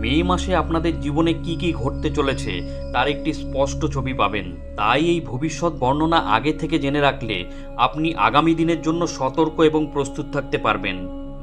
মে মাসে আপনাদের জীবনে কি কি ঘটতে চলেছে, তার একটি স্পষ্ট ছবি পাবেন। তাই এই ভবিষ্যৎ বর্ণনা আগে থেকে জেনে রাখলে আপনি আগামী দিনের জন্য সতর্ক এবং প্রস্তুত থাকতে পারবেন।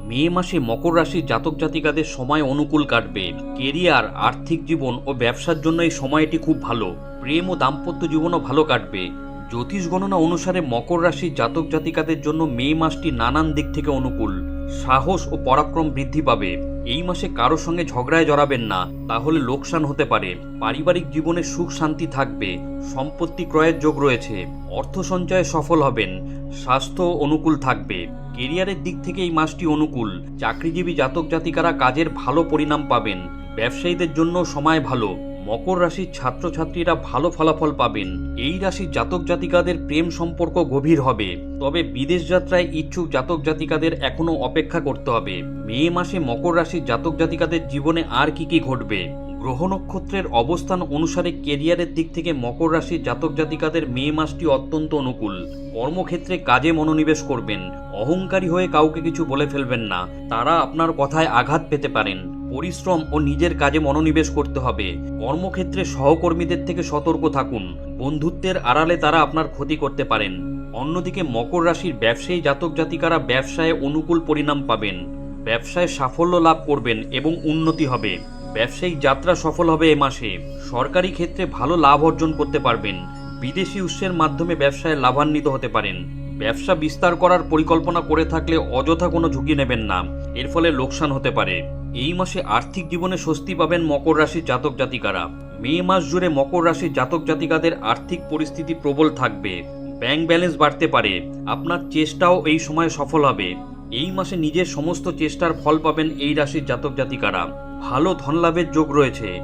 মে মাসে মকর রাশির জাতক জাতিকাদের সময় অনুকূল কাটবে। কেরিয়ার, আর্থিক জীবন ও ব্যবসার জন্য এই সময়টি খুব ভালো। প্রেম ও দাম্পত্য জীবনও ভালো কাটবে। জ্যোতিষ গণনা অনুসারে মকর রাশির জাতক জাতিকাদের জন্য মে মাসটি নানান দিক থেকে অনুকূল। সাহস ও পরাক্রম বৃদ্ধি পাবে। এই মাসে কারোর সঙ্গে ঝগড়ায় জড়াবেন না, তাহলে লোকসান হতে পারে। পারিবারিক জীবনে সুখ শান্তি থাকবে, সম্পত্তি ক্রয়ের যোগ রয়েছে, অর্থ সঞ্চয়ে সফল হবেন, স্বাস্থ্য অনুকূল থাকবে। কেরিয়ারের দিক থেকে এই মাসটি অনুকূল, চাকরিজীবী জাতক জাতিকারা কাজের ভালো পরিণাম পাবেন, ব্যবসায়ীদের জন্য সময় ভালো মকর রাশির ছাত্রছাত্রীরা ভালো ফলাফল পাবেন। এই রাশির জাতক জাতিকাদের প্রেম সম্পর্ক গভীর হবে। তবে বিদেশ যাত্রায় ইচ্ছুক জাতক জাতিকাদের এখনও অপেক্ষা করতে হবে। মে মাসে মকর রাশির জাতক জাতিকাদের জীবনে আর কি কি ঘটবে? গ্রহ নক্ষত্রের অবস্থান অনুসারে কেরিয়ারের দিক থেকে মকর রাশির জাতক জাতিকাদের মে মাসটি অত্যন্ত অনুকূল। কর্মক্ষেত্রে কাজে মনোনিবেশ করবেন। অহংকারী হয়ে কাউকে কিছু বলে ফেলবেন না। তারা আপনার কথায় আঘাত পেতে পারেন। পরিশ্রম ও নিজের কাজে মনোনিবেশ করতে হবে। কর্মক্ষেত্রে সহকর্মীদের থেকে সতর্ক থাকুন। বন্ধুত্বের আড়ালে তারা আপনার ক্ষতি করতে পারেন। অন্যদিকে মকর রাশির ব্যবসায়ী জাতক জাতিকারা ব্যবসায় অনুকূল পরিণাম পাবেন। ব্যবসায় সাফল্য লাভ করবেন এবং উন্নতি হবে। ব্যবসায়িক যাত্রা সফল হবে এ মাসে। সরকারি ক্ষেত্রে ভালো লাভ অর্জন করতে পারবেন। বিদেশি উৎসের মাধ্যমে ব্যবসায় লাভান্বিত হতে পারেন। ব্যবসা বিস্তার করার পরিকল্পনা করে থাকলে অযথা কোনো ঝুঁকি নেবেন না। এর ফলে লোকসান হতে পারে। এই মাসে আর্থিক জীবনে স্বস্তি পাবেন মকর রাশির জাতক জাতিকারা। মে মাস জুড়ে মকর রাশির জাতক জাতিকাদের আর্থিক পরিস্থিতি প্রবল থাকবে। ব্যাংক ব্যালেন্স বাড়তে পারে। আপনার চেষ্টাও এই সময় সফল হবে। এই মাসে নিজের সমস্ত চেষ্টার ফল পাবেন এই রাশির জাতক জাতিকারা। ভালো ধনলাভের যোগ রয়েছে।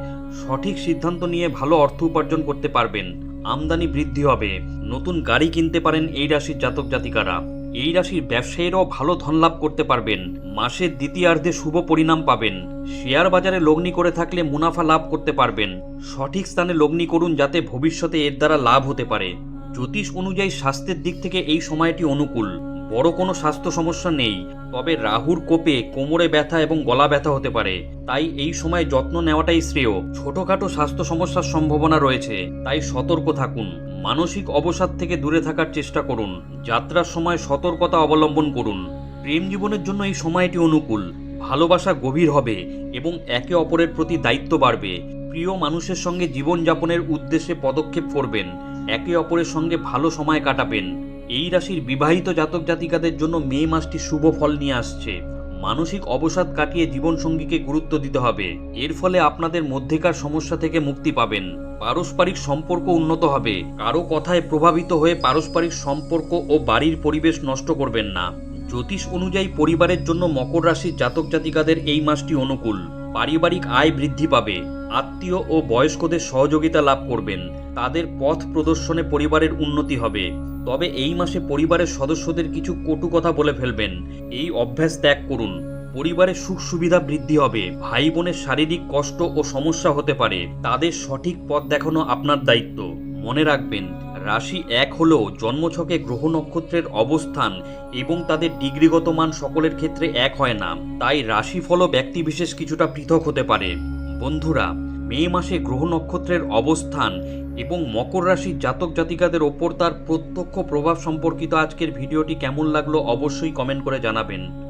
সঠিক সিদ্ধান্ত নিয়ে ভালো অর্থ উপার্জন করতে পারবেন। আমদানি বৃদ্ধি হবে। নতুন গাড়ি কিনতে পারেন এই রাশির জাতক জাতিকারা। এই রাশির ব্যবসায়ীরাও ভালো ধন লাভ করতে পারবেন। মাসের দ্বিতীয়ার্ধে শুভ পরিণাম পাবেন। শেয়ার বাজারে লগ্নি করে থাকলে মুনাফা লাভ করতে পারবেন। সঠিক স্থানে লগ্নি করুন যাতে ভবিষ্যতে এর দ্বারা লাভ হতে পারে। জ্যোতিষ অনুযায়ী স্বাস্থ্যের দিক থেকে এই সময়টি অনুকূল। বড় কোনো স্বাস্থ্য সমস্যা নেই, তবে রাহুর কোপে কোমরে ব্যথা এবং গলা ব্যথা হতে পারে। তাই এই সময় যত্ন নেওয়াটাই শ্রেয়। ছোটখাটো স্বাস্থ্য সমস্যার সম্ভাবনা রয়েছে, তাই সতর্ক থাকুন। মানসিক অবসাদ থেকে দূরে থাকার চেষ্টা করুন। যাত্রার সময় সতর্কতা অবলম্বন করুন। প্রেম জীবনের জন্য এই সময়টি অনুকূল। ভালোবাসা গভীর হবে এবং একে অপরের প্রতি দায়িত্ব বাড়বে। প্রিয় মানুষের সঙ্গে জীবনযাপনের উদ্দেশ্যে পদক্ষেপ করবেন। একে অপরের সঙ্গে ভালো সময় কাটাবেন। এই রাশির বিবাহিত জাতক জাতিকাদের জন্য মে মাসটি শুভ ফল নিয়ে আসছে। মানসিক অবসাদ কাটিয়ে জীবনসঙ্গীকে গুরুত্ব দিতে হবে। এর ফলে আপনাদের মধ্যেকার সমস্যা থেকে মুক্তি পাবেন। পারস্পরিক সম্পর্ক উন্নত হবে। কারও কথায় প্রভাবিত হয়ে পারস্পরিক সম্পর্ক ও বাড়ির পরিবেশ নষ্ট করবেন না। জ্যোতিষ অনুযায়ী পরিবারের জন্য মকর রাশির জাতক জাতিকাদের এই মাসটি অনুকূল। পারিবারিক আয় বৃদ্ধি পাবে, আত্মীয় ও বয়স্কদের সহযোগিতা লাভ করবেন, তাদের পথ প্রদর্শনে পরিবারের উন্নতি হবে। তবে এই মাসে পরিবারের সদস্যদের কিছু কটু কথা বলে ফেলবেন। এই অভ্যাস ত্যাগ করুন। পরিবারের সুখ সুবিধা বৃদ্ধি হবে। ভাই বোনের শারীরিক কষ্ট ও সমস্যা হতে পারে। তাদের সঠিক পথ দেখানো আপনার দায়িত্ব। মনে রাখবেন রাশি এক হলেও জন্মছকে গ্রহ নক্ষত্রের অবস্থান এবং তাদের ডিগ্রিগত মান সকলের ক্ষেত্রে এক হয় না। তাই রাশিফলও ব্যক্তিবিশেষ কিছুটা পৃথক হতে পারে। বন্ধুরা, মে মাসে গ্রহ নক্ষত্রের অবস্থান এবং মকর রাশির জাতক জাতিকাদের ওপর তার প্রত্যক্ষ প্রভাব সম্পর্কিত আজকের ভিডিওটি কেমন লাগল অবশ্যই কমেন্ট করে জানাবেন।